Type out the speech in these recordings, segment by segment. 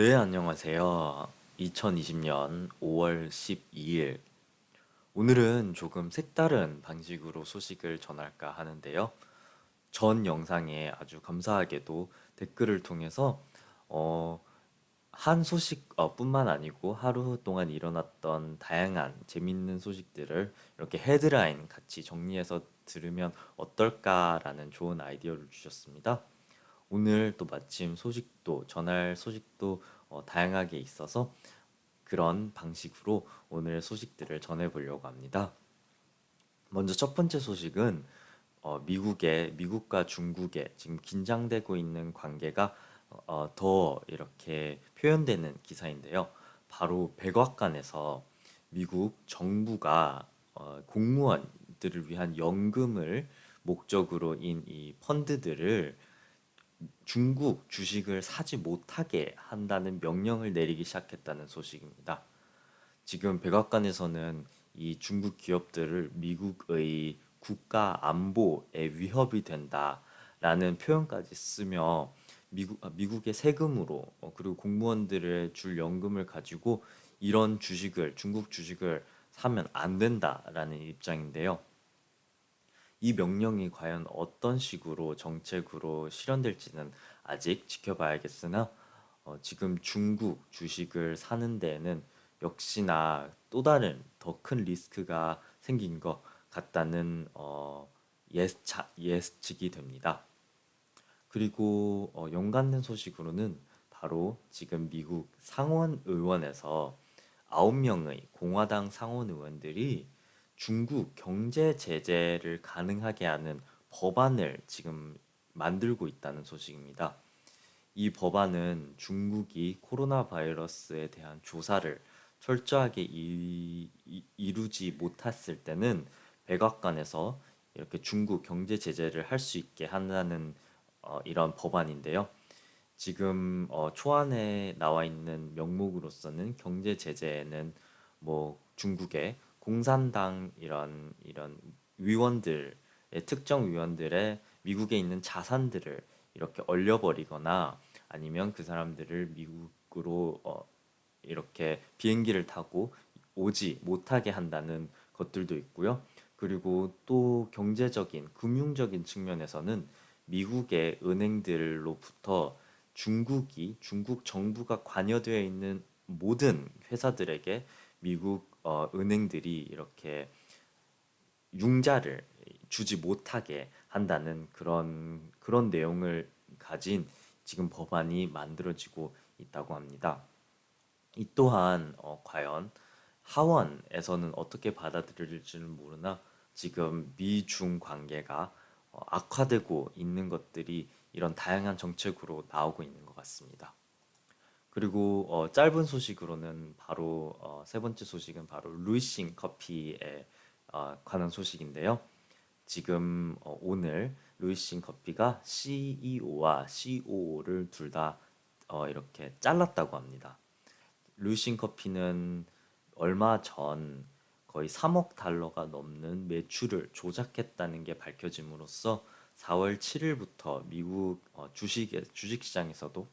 네, 안녕하세요. 2020년 5월 12일. 오늘은 조금 색다른 방식으로 소식을 전할까 하는데요. 전 영상에 아주 감사하게도 댓글을 통해서 어, 한 소식 어, 뿐만 아니고 하루 동안 일어났던 다양한 재밌는 소식들을 이렇게 헤드라인 같이 정리해서 들으면 어떨까라는 좋은 아이디어를 주셨습니다. 오늘 또 마침 소식도 전할 소식도 어, 다양하게 있어서 그런 방식으로 오늘 소식들을 전해보려고 합니다. 먼저 첫 번째 소식은 어, 미국의 미국과 중국의 지금 긴장되고 있는 관계가 어, 더 이렇게 표현되는 기사인데요. 바로 백악관에서 미국 정부가 어, 공무원들을 위한 연금을 목적으로 인 이 펀드들을 중국 주식을 사지 못하게 한다는 명령을 내리기 시작했다는 소식입니다. 지금 백악관에서는 이 중국 기업들을 미국의 국가 안보에 위협이 된다라는 표현까지 쓰며 미국 아, 미국의 세금으로 어, 그리고 공무원들의 줄 연금을 가지고 이런 주식을 중국 주식을 사면 안 된다라는 입장인데요. 이 명령이 과연 어떤 식으로 정책으로 실현될지는 아직 지켜봐야겠으나 어, 지금 중국 주식을 사는 데에는 역시나 또 다른 더 큰 리스크가 생긴 것 같다는 어, 예차, 예측이 됩니다. 그리고 어, 연관된 소식으로는 바로 지금 미국 상원 의원에서 9명의 공화당 상원 의원들이 중국 경제 제재를 가능하게 하는 법안을 지금 만들고 있다는 소식입니다. 이 법안은 중국이 코로나 바이러스에 대한 조사를 철저하게 이, 루지 못했을 때는 백악관에서 이렇게 중국 경제 제재를 할 수 있게 한다는 어, 이런 법안인데요. 지금 어, 초안에 나와 있는 명목으로서는 경제 제재는 뭐 중국의 공산당 이런 이런 위원들의 특정 위원들의 미국에 있는 자산들을 이렇게 얼려버리거나 아니면 그 사람들을 미국으로 어, 이렇게 비행기를 타고 오지 못하게 한다는 것들도 있고요. 그리고 또 경제적인 금융적인 측면에서는 미국의 은행들로부터 중국이 중국 정부가 관여되어 있는 모든 회사들에게 미국 어, 은행들이 이렇게 융자를 주지 못하게 한다는 그런 그런 내용을 가진 지금 법안이 만들어지고 있다고 합니다. 이 또한 어, 과연 하원에서는 어떻게 받아들일지는 모르나 지금 미중 관계가 어, 악화되고 있는 것들이 이런 다양한 정책으로 나오고 있는 것 같습니다. 그리고 어, 짧은 소식으로는 바로 어, 세 번째 소식은 바로 루이싱 커피에 어, 관한 소식인데요. 지금 어, 오늘 루이싱 커피가 CEO와 COO를 둘 다 어, 이렇게 잘랐다고 합니다. 루이싱 커피는 얼마 전 거의 3억 달러가 넘는 매출을 조작했다는 게 밝혀짐으로써 4월 7일부터 미국 어, 주식 주식 시장에서도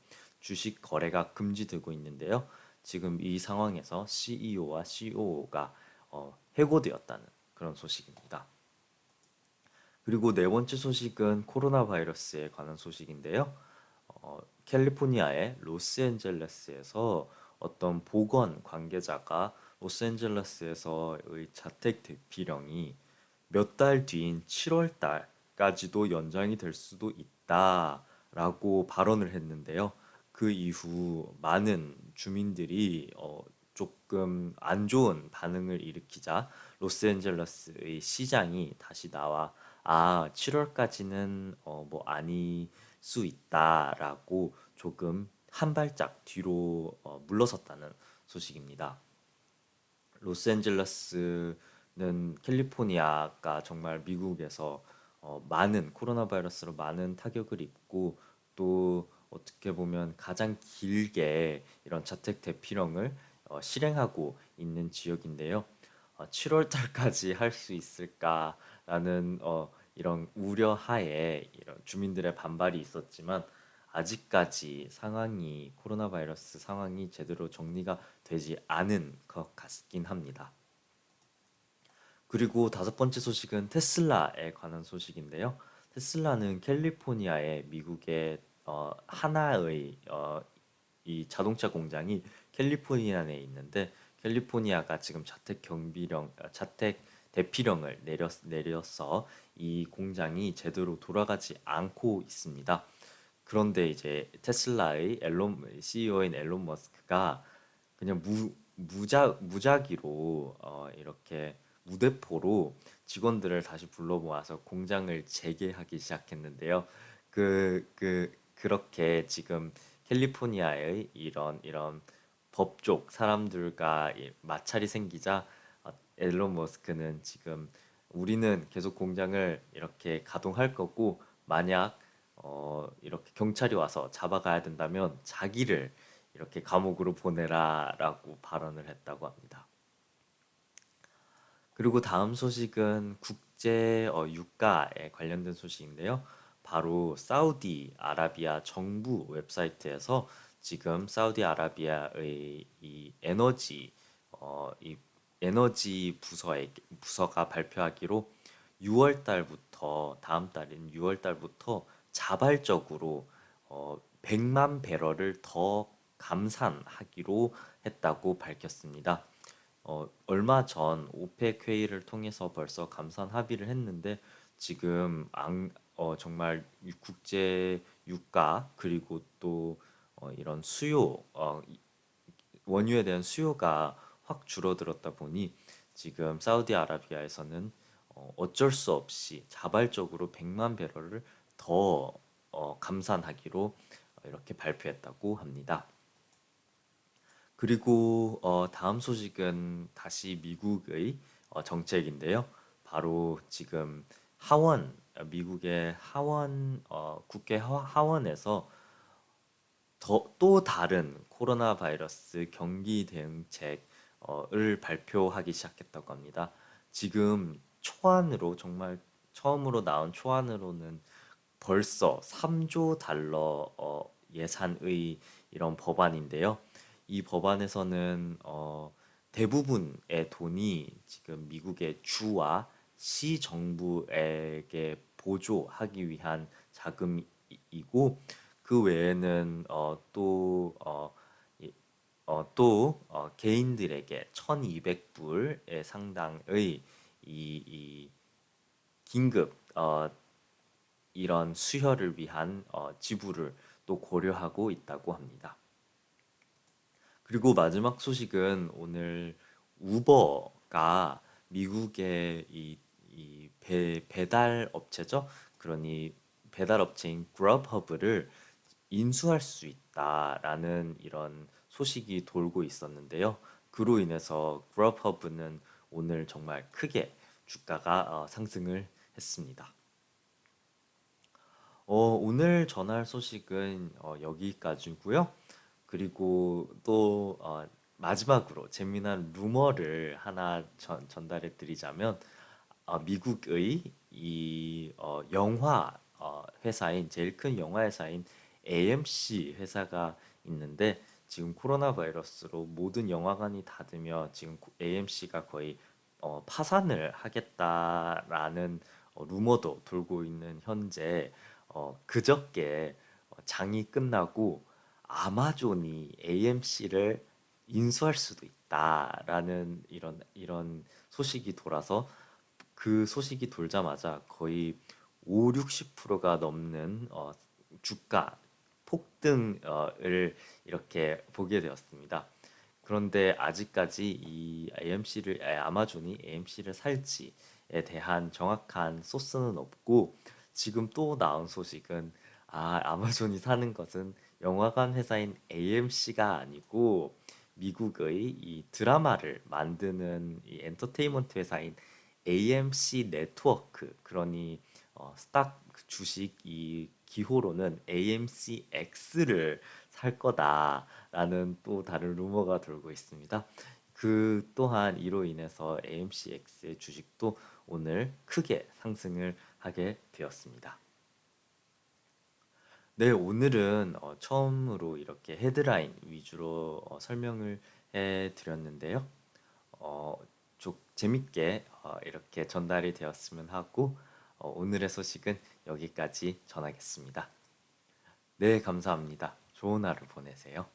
주식 거래가 금지되고 있는데요. 지금 이 상황에서 CEO와 COO가 어, 해고되었다는 그런 소식입니다. 그리고 네 번째 소식은 코로나 바이러스에 관한 소식인데요. 어, 캘리포니아의 로스앤젤레스에서 어떤 보건 관계자가 로스앤젤레스에서의 자택 대피령이 몇 달 뒤인 7월 달까지도 연장이 될 수도 있다라고 발언을 했는데요. 그 이후 많은 주민들이 어, 조금 안 좋은 반응을 일으키자 로스앤젤레스의 시장이 다시 나와 아 7월까지는 어, 뭐 아닐 수 있다라고 조금 한 발짝 뒤로 어, 물러섰다는 소식입니다. 로스앤젤레스는 캘리포니아가 정말 미국에서 어, 많은 코로나 바이러스로 많은 타격을 입고 또 어떻게 보면 가장 길게 이런 자택 대피령을 어, 실행하고 있는 지역인데요. 어, 7월 달까지 할 수 있을까라는 어, 이런 우려 하에 이런 주민들의 반발이 있었지만 아직까지 상황이 코로나 바이러스 상황이 제대로 정리가 되지 않은 것 같긴 합니다. 그리고 다섯 번째 소식은 테슬라에 관한 소식인데요. 테슬라는 캘리포니아의 미국의 어, 하나의 어, 이 자동차 공장이 캘리포니아에 있는데 캘리포니아가 지금 자택 경비령 아, 자택 대피령을 내렸, 내려서 이 공장이 제대로 돌아가지 않고 있습니다. 그런데 이제 테슬라의 앨런 CEO인 앨런 머스크가 그냥 무 무작 무작위로 어, 이렇게 무대포로 직원들을 다시 불러 모아서 공장을 재개하기 시작했는데요. 그, 그, 그렇게 지금 캘리포니아의 이런, 이런 법쪽 사람들과 이 마찰이 생기자 어, 앨런 머스크는 지금 우리는 계속 공장을 이렇게 가동할 거고 만약 어, 이렇게 경찰이 와서 잡아가야 된다면 자기를 이렇게 감옥으로 보내라라고 발언을 했다고 합니다. 그리고 다음 소식은 국제 어, 유가에 관련된 소식인데요. 바로 사우디 아라비아 정부 웹사이트에서 지금 사우디 아라비아의 이 에너지 어, 이 에너지 부서에 부서가 발표하기로 6월 달부터 다음 달인 6월 달부터 자발적으로 어, 100만 배럴을 더 감산하기로 했다고 밝혔습니다. 어, 얼마 전 오펙 회의를 통해서 벌써 감산 합의를 했는데 지금 어, 정말 유- 국제 유가 그리고 또 어, 이런 수요 어, 이- 원유에 대한 수요가 확 줄어들었다 보니 지금 사우디아라비아에서는 어, 어쩔 수 없이 자발적으로 100만 배럴을 더 어, 감산하기로 이렇게 발표했다고 합니다. 그리고 어, 다음 소식은 다시 미국의 어, 정책인데요. 바로 지금 하원, 어, 미국의 하원, 어, 국회 하- 하원에서 더, 또 다른 코로나 바이러스 경기 대응책을 발표하기 시작했다고 합니다. 지금 초안으로 정말 처음으로 나온 초안으로는 벌써 3조 달러 어, 예산의 이런 법안인데요. 이 법안에서는 어, 대부분의 돈이 지금 미국의 주와 시 정부에게 보조하기 위한 자금이고 그 외에는 어, 또 어, 이- 어, 또 어, 개인들에게 1,200불의 상당의 이, 이 긴급 어, 이런 수혈을 위한 어, 지불을 또 고려하고 있다고 합니다. 그리고 마지막 소식은 오늘 우버가 미국의 이, 이 배, 배달 업체죠. 그러니 배달 업체인 그럽허브를 인수할 수 있다라는 이런 소식이 돌고 있었는데요. 그로 인해서 그럽허브는 오늘 정말 크게 주가가 어, 상승을 했습니다. 어, 오늘 전할 소식은 어, 여기까지고요. 그리고 또 어, 마지막으로 재미난 루머를 하나 전, 전달해 드리자면 어, 미국의 이 어, 영화 어, 회사인 제일 큰 영화 회사인 AMC 회사가 있는데 지금 코로나 바이러스로 모든 영화관이 닫으며 지금 AMC가 거의 어, 파산을 하겠다라는 어, 루머도 돌고 있는 현재 어, 그저께 어, 장이 끝나고 아마존이 AMC를 인수할 수도 있다라는 이런 이런 소식이 돌아서 그 소식이 돌자마자 거의 5, 60%가 넘는 어, 주가 폭등을 이렇게 보게 되었습니다. 그런데 아직까지 이 AMC를 아마존이 AMC를 살지에 대한 정확한 소스는 없고 지금 또 나온 소식은 아, 아마존이 사는 것은 영화관 회사인 AMC가 아니고 미국의 이 드라마를 만드는 이 엔터테인먼트 회사인 AMC 네트워크 그러니 어, 스탁 주식 이 기호로는 AMCX를 살 거다라는 또 다른 루머가 돌고 있습니다. 그 또한 이로 인해서 AMCX의 주식도 오늘 크게 상승을 하게 되었습니다. 네, 오늘은 어, 처음으로 이렇게 헤드라인 위주로 어, 설명을 해 드렸는데요. 어, 좀 재밌게 어, 이렇게 전달이 되었으면 하고 어, 오늘의 소식은 여기까지 전하겠습니다. 네, 감사합니다. 좋은 하루 보내세요.